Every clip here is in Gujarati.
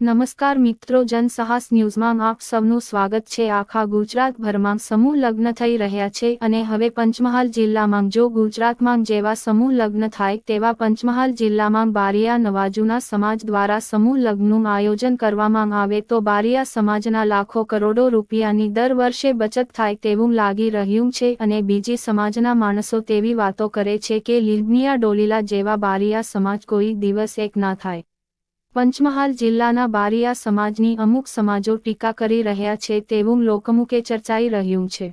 નમસ્કાર મિત્રો જનસાહસ ન્યૂઝમાં આપ સૌનું સ્વાગત છે. આખા ગુજરાતભરમાં સમૂહ લગ્ન થઈ રહ્યા છે અને હવે પંચમહાલ જિલ્લામાં જો ગુજરાતમાં જેવા સમૂહ લગ્ન થાય તેવા પંચમહાલ જિલ્લામાં બારિયા નવાજુના સમાજ દ્વારા સમૂહ લગ્નનું આયોજન કરવામાં આવે તો બારિયા સમાજના લાખો કરોડો રૂપિયાની દર વર્ષે બચત થાય તેવું લાગી રહ્યું છે અને બીજી સમાજના માણસો તેવી વાતો કરે છે કે લીલમિયા ડોલીલા જેવા બારિયા સમાજ કોઈ દિવસ એક ના થાય. પંચમહાલ જિલ્લાના બારિયા સમાજની અમુક સમાજો ટીકા કરી રહ્યા છે તેવું લોકમુખે ચર્ચાઈ રહ્યું છે.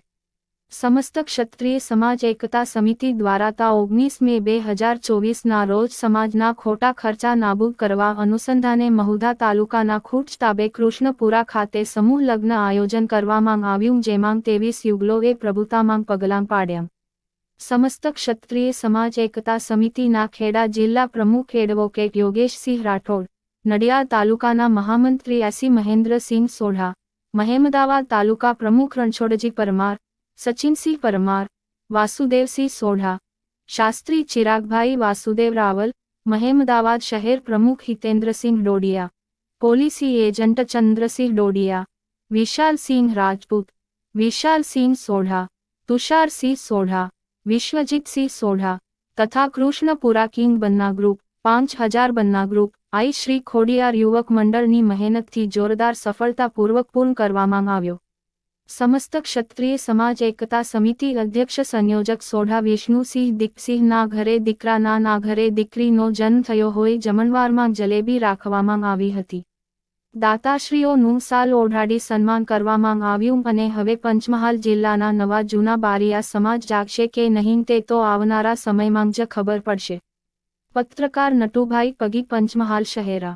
સમસ્ત ક્ષત્રિય સમાજ એકતા સમિતિ દ્વારા તા ઓગણીસ મે બે હજાર ચોવીસના રોજ સમાજના ખોટા ખર્ચા નાબૂદ કરવા અનુસંધાને મહુધા તાલુકાના ખૂટ તાબે કૃષ્ણપુરા ખાતે સમૂહ લગ્ન આયોજન કરવામાં આવ્યું જેમાં તેવીસ યુગલોએ પ્રભુતામાં પગલાં પાડ્યા. સમસ્ત ક્ષત્રિય સમાજ એકતા સમિતિના ખેડા જિલ્લા પ્રમુખ એડવોકેટ યોગેશસિંહ રાઠોડ નડિયાદ તાલુકાના મહામંત્રી એસી મહેન્દ્રસિંહ સોઢા, મહેમદાવાદ તાલુકા પ્રમુખ રણછોડજી પરમાર, સચિનસિંહ પરમાર, વાસુદેવસિંહ સોઢા, શાસ્ત્રી ચિરાગભાઈ વાસુદેવ રાવલ, મહેમદાવાદ શહેર પ્રમુખ હિતેન્દ્રસિંહ ડોડિયા, પોલીસી એજન્ટ ચંદ્રસિંહ ડોડિયા, વિશાલસિંહ રાજપૂત, વિશાલસિંહ સોઢા, તુષારસિંહ સોઢા, વિશ્વજીતસિંહ સોઢા તથા કૃષ્ણપુરા કિંગ બન્ના ગ્રુપ, પાંચ હજાર બન્ના ગ્રુપ આઈ શ્રી ખોડિયાર યુવક મંડળની મહેનતથી જોરદાર સફળતાપૂર્વક પૂર્ણ કરવામાં આવ્યો. સમસ્ત ક્ષત્રિય સમાજ એકતા સમિતિ અધ્યક્ષ સંયોજક સોઢા વિષ્ણુસિંહ દીપસિંહના ઘરે દીકરાના ના ઘરે દીકરીનો જન્મ થયો હોય જમણવારમાં જલેબી રાખવામાં આવી હતી. દાતાશ્રીઓનું સાલ ઓઢાડી સન્માન કરવામાં આવ્યું અને હવે પંચમહાલ જિલ્લાના નવા જૂના બારિયા સમાજ જાગશે કે નહીં તે તો આવનારા સમયમાં જ ખબર પડશે. પત્રકાર નટુભાઈ પગી પંચમહાલ શહેરા.